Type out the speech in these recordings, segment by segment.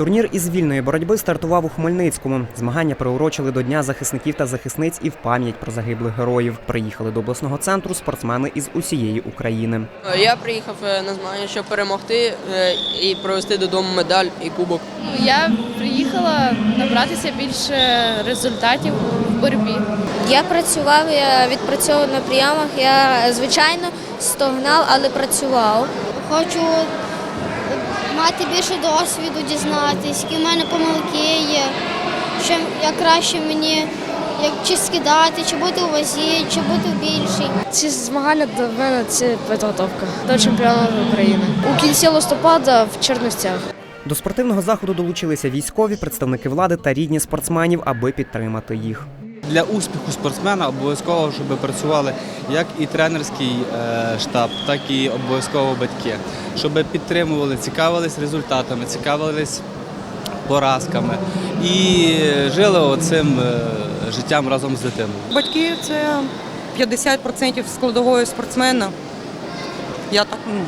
Турнір із вільної боротьби стартував у Хмельницькому. Змагання приурочили до Дня захисників та захисниць і в пам'ять про загиблих героїв. Приїхали до обласного центру спортсмени із усієї України. Я приїхав е, на змагання, щоб перемогти е, і привезти додому медаль і кубок. Я приїхала набратися більше результатів в боротьбі. Я працював, я відпрацьовував на прийомах. Я звичайно стогнав, але працював. Хочу мати більше досвіду, дізнатись, які в мене помилки є, що як краще мені як чи скидати, чи бути у вазі, чи бути в більшій. Ці змагання для мене це підготовка до чемпіонату України. У кінці листопада в Чернівцях. До спортивного заходу долучилися військові, представники влади та рідні спортсменів, аби підтримати їх. Для успіху спортсмена обов'язково, щоб працювали як і тренерський е, штаб, так і обов'язково батьки, щоб підтримували, цікавились результатами, цікавились поразками і жили оцим е, життям разом з дитиною. Батьки це 50% складової спортсмена. Я так, ну,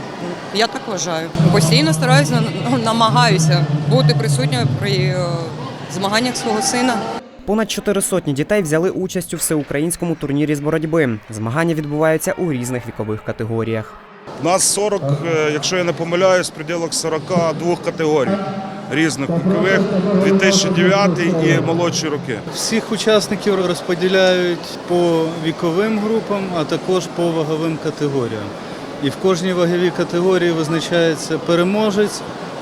я так вважаю. Постійно стараюся, ну, намагаюся бути присутньою при е, змаганнях свого сина. Понад чотири сотні дітей взяли участь у всеукраїнському турнірі з боротьби. Змагання відбуваються у різних вікових категоріях. У нас 40, е, якщо я не помиляюсь, в пределах 42 категорій різних вікових, 2009 і молодші роки. Всіх учасників розподіляють по віковим групам, а також по ваговим категоріям. І в кожній ваговій категорії визначається переможець,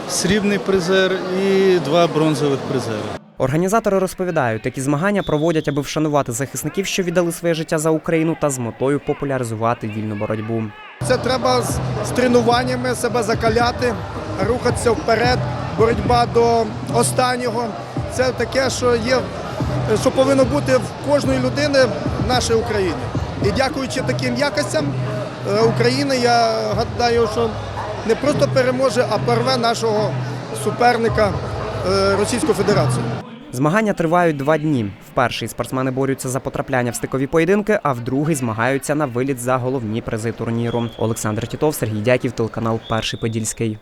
срібний призер і два бронзових призери. Організатори розповідають, такі змагання проводять, аби вшанувати захисників, що віддали своє життя за Україну, та з метою популяризувати вільну боротьбу. Це треба з, з тренуваннями себе закаляти, рухатися вперед, боротьба до останнього. Це таке, що є, що повинно бути в кожної людини в нашій Україні. І дякуючи таким якостям е, України, я гадаю, що не просто переможе, а порве нашого суперника е, Російську Федерацію. Змагання тривають два дні. В спортсмени борються за потрапляння в стикові поєдинки, а в другий змагаються на виліт за головні призи турніру. Олександр Тітов, Сергій Дяків, телеканал Перший Подільський.